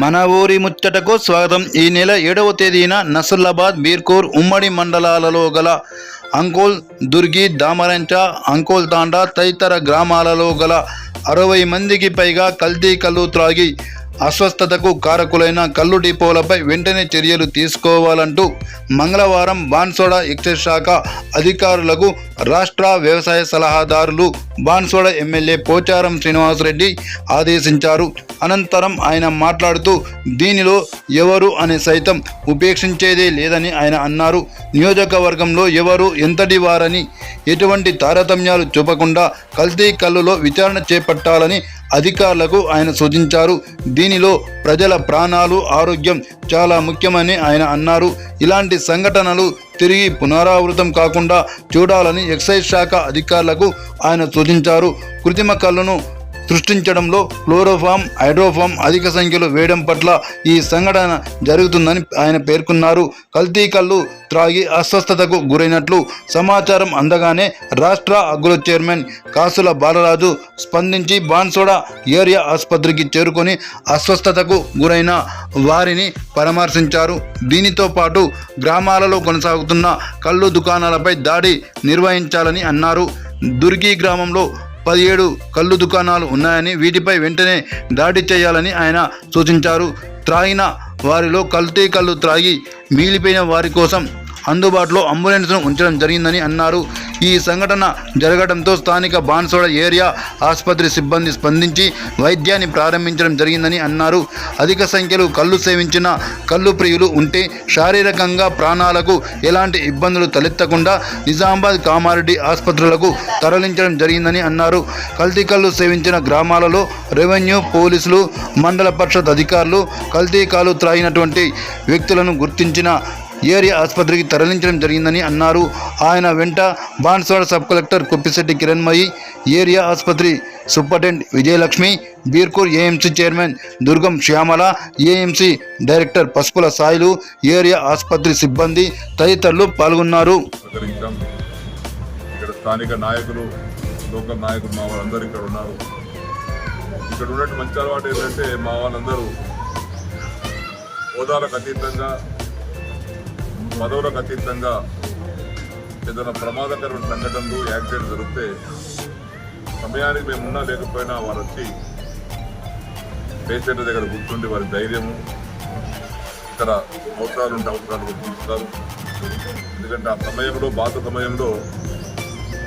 మన ఊరి ముచ్చటకు స్వాగతం. ఈ నెల ఏడవ తేదీన నసుల్లాబాద్ బీర్కూర్ ఉమ్మడి మండలాలలో గల అంకోల్ దుర్గి దామరంచ అంకోల్ తాండా తదితర గ్రామాలలో గల అరవై మందికి పైగా కల్తీ కల్లు త్రాగి అస్వస్థతకు కారకులైన కళ్ళు డిపోలపై వెంటనే చర్యలు తీసుకోవాలంటూ మంగళవారం బాన్సోడా ఎక్సైజ్ శాఖ అధికారులకు రాష్ట్ర వ్యవసాయ సలహాదారులు బాన్సోడ ఎమ్మెల్యే పోచారం శ్రీనివాసరెడ్డి ఆదేశించారు. అనంతరం ఆయన మాట్లాడుతూ దీనిలో ఎవరు అనే సైతం ఉపేక్షించేదే లేదని ఆయన అన్నారు. నియోజకవర్గంలో ఎవరు ఎంతటి వారని ఎటువంటి తారతమ్యాలు చూపకుండా కల్తీ కల్లులో విచారణ చేపట్టాలని అధికారులకు ఆయన సూచించారు. దీనిలో ప్రజల ప్రాణాలు ఆరోగ్యం చాలా ముఖ్యమని ఆయన అన్నారు. ఇలాంటి సంఘటనలు తిరిగి పునరావృతం కాకుండా చూడాలని ఎక్సైజ్ శాఖ అధికారులకు ఆయన సూచించారు. కృత్రిమ కళ్ళను సృష్టించడంలో క్లోరోఫామ్ హైడ్రోఫామ్ అధిక సంఖ్యలో వేయడం పట్ల ఈ సంఘటన జరుగుతుందని ఆయన పేర్కొన్నారు. కల్తీ కళ్ళు త్రాగి అస్వస్థతకు గురైనట్లు సమాచారం అందగానే రాష్ట్ర అగ్రో చైర్మన్ కాసుల బాలరాజు స్పందించి బాన్సోడ ఏరియా ఆసుపత్రికి చేరుకొని అస్వస్థతకు గురైన వారిని పరామర్శించారు. దీనితో పాటు గ్రామాలలో కొనసాగుతున్న కళ్ళు దుకాణాలపై దాడి నిర్వహించాలని అన్నారు. దుర్గి గ్రామంలో పదిహేడు కళ్ళు దుకాణాలు ఉన్నాయని వీటిపై వెంటనే దాడి చేయాలని ఆయన సూచించారు. త్రాగిన వారిలో కల్తీ కళ్ళు త్రాగి మిగిలిపోయిన వారి కోసం అందుబాటులో అంబులెన్స్ను ఉంచడం జరిగిందని అన్నారు. ఈ సంఘటన జరగడంతో స్థానిక బాన్సోడ ఏరియా ఆసుపత్రి సిబ్బంది స్పందించి వైద్యాన్ని ప్రారంభించడం జరిగిందని అన్నారు. అధిక సంఖ్యలో కళ్ళు సేవించిన కళ్ళు ప్రియులు ఉంటే శారీరకంగా ప్రాణాలకు ఎలాంటి ఇబ్బందులు తలెత్తకుండా నిజామాబాద్ కామారెడ్డి ఆసుపత్రులకు తరలించడం జరిగిందని అన్నారు. కల్తీ కళ్ళు సేవించిన గ్రామాలలో రెవెన్యూ పోలీసులు మండల పరిషత్ అధికారులు కల్తీ కాలు త్రాగినటువంటి వ్యక్తులను గుర్తించిన ఏరియా ఆసుపత్రికి తరలించడం జరిగిందని అన్నారు. ఆయన వెంట Banswada sub collector Kuppishetti Kiranmayi area ఆసుపత్రి superintendent Vijayalakshmi Birkur AMC chairman Durgam Shyamala AMC director Pasupula Sailu area ఆసుపత్రి సిబ్బంది తదితరులు పాల్గొన్నారు. ఇక్కడ స్థానిక నాయకులు లోకల్ నాయకులు మా వాళ్ళందరూ ఇక్కడ ఉన్నారు. ఇక్కడ ఉన్నట్టు మంచి అలవాటు ఏంటంటే మా వాళ్ళందరూ హోదాలకు అతీతంగా పదవులకు అతీతంగా ఏదైనా ప్రమాదకరమైన సంఘటనలు యాక్సిడెంట్ జరిగితే సమయానికి మేము ఉన్నా లేకపోయినా వారు వచ్చి పేషెంట్ దగ్గర కూర్చుండి వారి ధైర్యము ఇక్కడ అవసరాలు ఉంటే అవసరాలు గుర్తిస్తారు ఎందుకంటే ఆ సమయంలో బాధ సమయంలో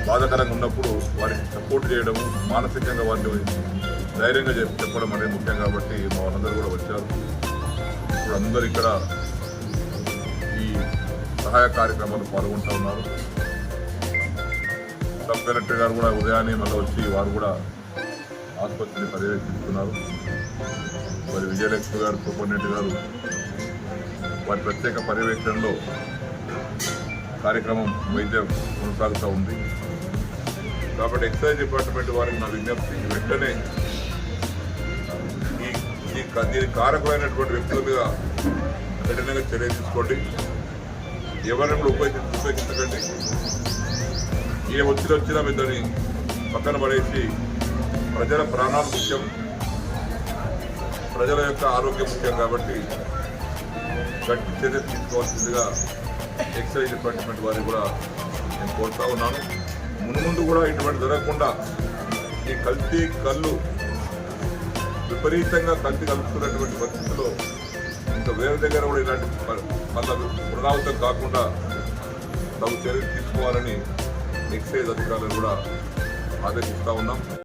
బాధాకరంగా ఉన్నప్పుడు వారికి సపోర్ట్ చేయడం మానసికంగా వారిని ధైర్యంగా చెప్పడం అనేది ముఖ్యం కాబట్టి మా వాళ్ళందరూ కూడా వచ్చారు. ఇప్పుడు అందరు ఇక్కడ సహాయ కార్యక్రమాలు పాల్గొంటూ ఉన్నారు. సబ్ కలెక్టర్ గారు కూడా ఉదయాన్నే మళ్ళీ వచ్చి వారు కూడా ఆసుపత్రిని పర్యవేక్షిస్తున్నారు. మరి విజయలక్ష్మి గారు సూపరింటెండెంట్ గారు వారి ప్రత్యేక పర్యవేక్షణలో కార్యక్రమం వైద్యం కొనసాగుతూ ఉంది. కాబట్టి ఎక్సైజ్ డిపార్ట్మెంట్ వారికి నా విజ్ఞప్తి వెంటనే ఈ ఈ దీనికి కారకమైనటువంటి వ్యక్తుల మీద కఠినంగా చర్య తీసుకోండి. ఎవరిని కూడా ఉపయోగించకండి. ఏ ఒత్తిడి వచ్చినా మీదని పక్కన పడేసి ప్రజల ప్రాణాలు ముఖ్యం ప్రజల యొక్క ఆరోగ్యం ముఖ్యం కాబట్టి గట్టి చర్య తీసుకోవాల్సిందిగా ఎక్సైజ్ డిపార్ట్మెంట్ వారిని కూడా నేను కోరుతా ఉన్నాను. మున్ముందు కూడా ఇటువంటి జరగకుండా ఈ కల్తీ కళ్ళు విపరీతంగా కల్తీ కలుపుతున్నటువంటి పరిస్థితుల్లో ఇంకా వేరే దగ్గర కూడా ఇలాంటి మళ్ళీ పునరావృతం కాకుండా తగు చర్యలు తీసుకోవాలని ఎక్సైజ్ అధికారులను కూడా ఆదేశిస్తా ఉన్నాం.